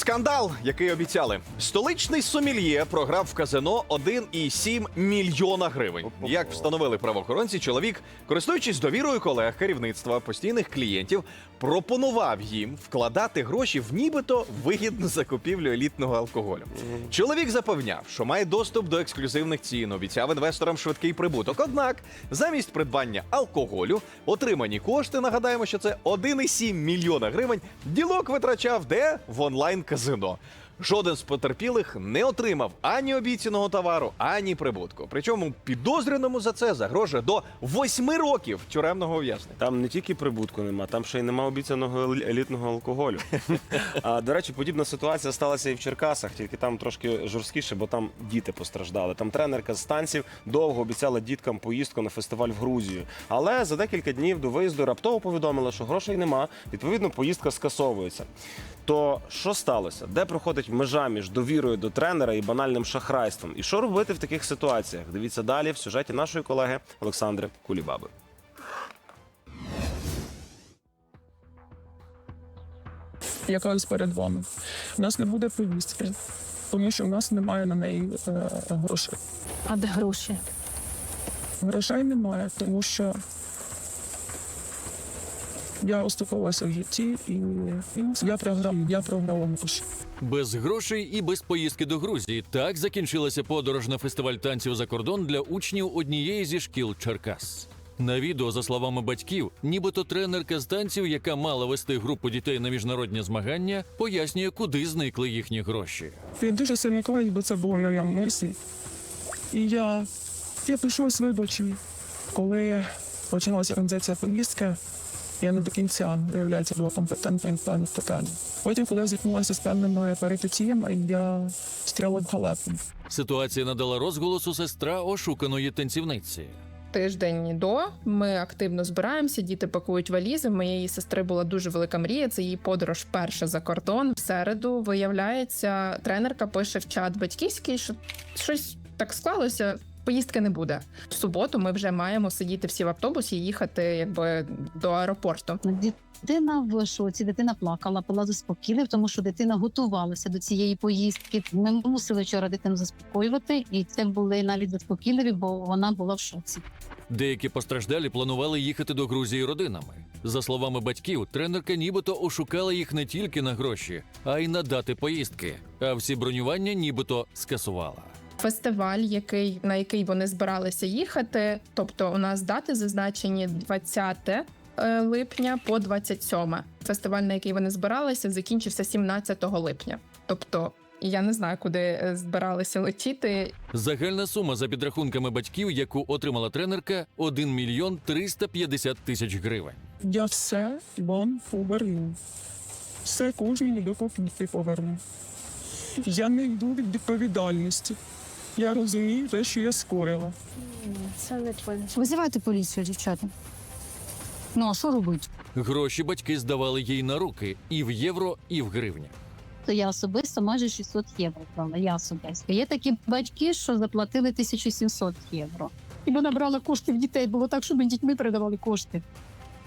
Скандал, який обіцяли. Столичний сомельє програв в казино 1,7 мільйона гривень. Як встановили правоохоронці, чоловік, користуючись довірою колег керівництва постійних клієнтів, пропонував їм вкладати гроші в нібито вигідну закупівлю елітного алкоголю. Чоловік запевняв, що має доступ до ексклюзивних цін, обіцяв інвесторам швидкий прибуток. Однак, замість придбання алкоголю, отримані кошти, нагадаємо, що це 1,7 мільйона гривень, ділок витрачав де в casando, ó. Жоден з потерпілих не отримав ані обіцяного товару, ані прибутку. Причому підозрюваному за це загрожує до 8 років тюремного ув'язнення. Там не тільки прибутку нема, там ще й нема обіцяного елітного алкоголю. а до речі, подібна ситуація сталася і в Черкасах, тільки там трошки жорсткіше, бо там діти постраждали. Там тренерка з танців довго обіцяла діткам поїздку на фестиваль в Грузію. Але за декілька днів до виїзду раптово повідомила, що грошей нема. Відповідно, поїздка скасовується. То що сталося? Де проходить межа між довірою до тренера і банальним шахрайством? І що робити в таких ситуаціях? Дивіться далі в сюжеті нашої колеги Олександри Кулібаби. якраз перед вами. У нас не буде повістки, тому що в нас немає на неї е, грошей. А де гроші? Грошей немає, тому що я оступилася в житті і, я програв, я програла гроші. Без грошей і без поїздки до Грузії так закінчилася подорож на фестиваль танців за кордон для учнів однієї зі шкіл Черкас. На відео, за словами батьків, нібито тренерка з танців, яка мала вести групу дітей на міжнародні змагання, пояснює, куди зникли їхні гроші. Він дуже сильно коїть, бо це було на мислі. І я, я прийшов з вибачень, коли почалася організація поїздки, я не до кінця, виявляється, була компетентна в певних питаннях. Потім, коли я зіткнулася з певними перипетіями, я стріла в халепу. Ситуація надала розголосу сестра ошуканої танцівниці. Тиждень до ми активно збираємося. Діти пакують валізи. Моєї сестри була дуже велика мрія. Це її подорож перша за кордон. В середу виявляється, тренерка пише в чат батьківський, що щось так склалося. Поїздки не буде в суботу. Ми вже маємо сидіти всі в автобусі і їхати, якби до аеропорту. Дитина в шоці, дитина плакала, була заспокійлива, тому що дитина готувалася до цієї поїздки. Ми мусили вчора дитину заспокоювати, і це були навіть заспокійливі, бо вона була в шоці. Деякі постраждалі планували їхати до Грузії родинами. За словами батьків, тренерка нібито ошукала їх не тільки на гроші, а й на дати поїздки. А всі бронювання нібито скасувала. Фестиваль, який на який вони збиралися їхати. Тобто, у нас дати зазначені 20 е, липня по 27. Фестиваль, на який вони збиралися, закінчився 17 липня. Тобто, я не знаю, куди е, збиралися летіти. Загальна сума за підрахунками батьків, яку отримала тренерка, 1 мільйон 350 тисяч гривень. Я все вам поверну. Все кожній до копійки поверну. Я не йду від відповідальності. Я розумію те, що я скорила. Це не твоє. Визивайте поліцію, дівчата. Ну а що робити? Гроші батьки здавали їй на руки і в євро, і в гривнях. То я особисто майже 600 євро брала. Я особисто. Є такі батьки, що заплатили 1700 євро. І вона брала кошти в дітей. Було так, що ми дітьми передавали кошти.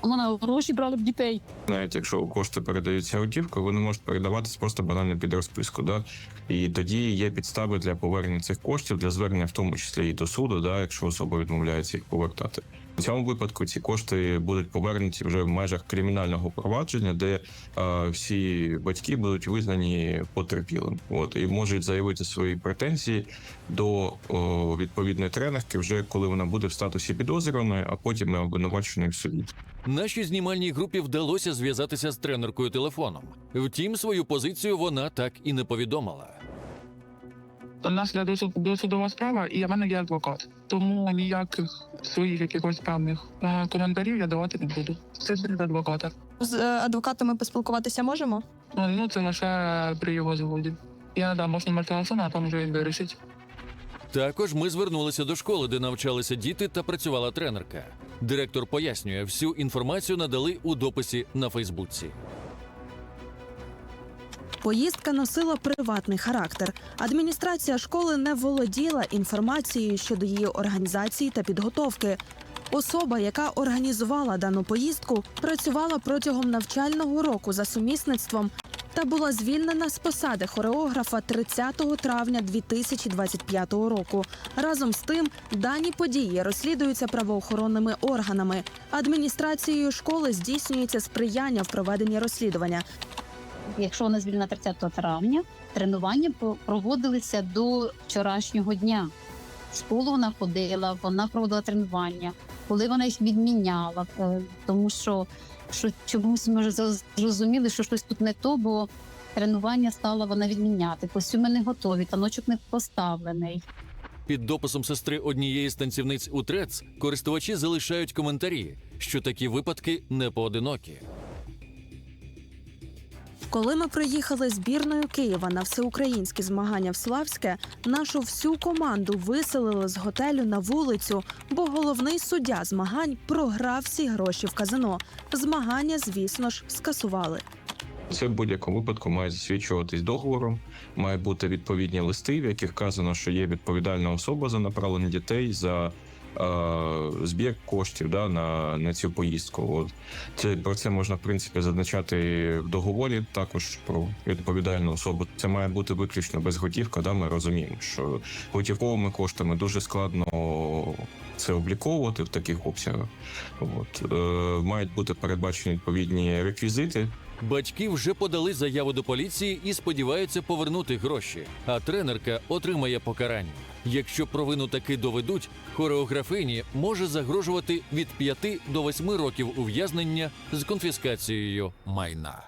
Вона Гроші брали в дітей. навіть якщо кошти передаються готівкою, вони можуть передаватися просто банально під розписку. Да? І тоді є підстави для повернення цих коштів, для звернення в тому числі і до суду, да, якщо особа відмовляється їх повертати. У цьому випадку ці кошти будуть повернуті вже в межах кримінального провадження, де е, всі батьки будуть визнані потерпілим. От і можуть заявити свої претензії до о, відповідної тренерки, вже коли вона буде в статусі підозрюваної, а потім обвинуваченої в суді. Нашій знімальній групі вдалося зв'язатися з тренеркою телефоном. Втім, свою позицію вона так і не повідомила. У нас є досуд- досудова справа, і в мене є адвокат. Тому ніяких своїх якихось певних е, коментарів я давати не буду. Це від адвоката. З е, адвокатами поспілкуватися можемо? Ну, це лише при його згоді. Я надам можна номер телефону, а там вже він вирішить. Також ми звернулися до школи, де навчалися діти та працювала тренерка. Директор пояснює, всю інформацію надали у дописі на Фейсбуці. Поїздка носила приватний характер. Адміністрація школи не володіла інформацією щодо її організації та підготовки. Особа, яка організувала дану поїздку, працювала протягом навчального року за сумісництвом та була звільнена з посади хореографа 30 травня 2025 року. Разом з тим, дані події розслідуються правоохоронними органами. Адміністрацією школи здійснюється сприяння в проведенні розслідування. Якщо вона звільнена 30 травня, тренування проводилися до вчорашнього дня. В школу вона ходила, вона проводила тренування. Коли вона їх відміняла, е, тому що, що чомусь ми зрозуміли, що щось тут не то, бо тренування стала вона відміняти. Костюми не готові, таночок не поставлений. Під дописом сестри однієї з танцівниць у ТРЕЦ користувачі залишають коментарі, що такі випадки не поодинокі. Коли ми приїхали збірною Києва на всеукраїнські змагання в Славське, нашу всю команду виселили з готелю на вулицю, бо головний суддя змагань програв всі гроші в казино. Змагання, звісно ж, скасували. Це в будь-якому випадку має засвідчуватись договором, має бути відповідні листи, в яких вказано, що є відповідальна особа за направлення дітей за збір коштів да, на, на цю поїздку. От це про це можна в принципі зазначати в договорі. Також про відповідальну особу. Це має бути виключно безготівка. Да, ми розуміємо, що готівковими коштами дуже складно це обліковувати в таких обсягах. От е, мають бути передбачені відповідні реквізити. Батьки вже подали заяву до поліції і сподіваються повернути гроші, а тренерка отримає покарання. Якщо провину таки доведуть, хореографині може загрожувати від 5 до 8 років ув'язнення з конфіскацією майна.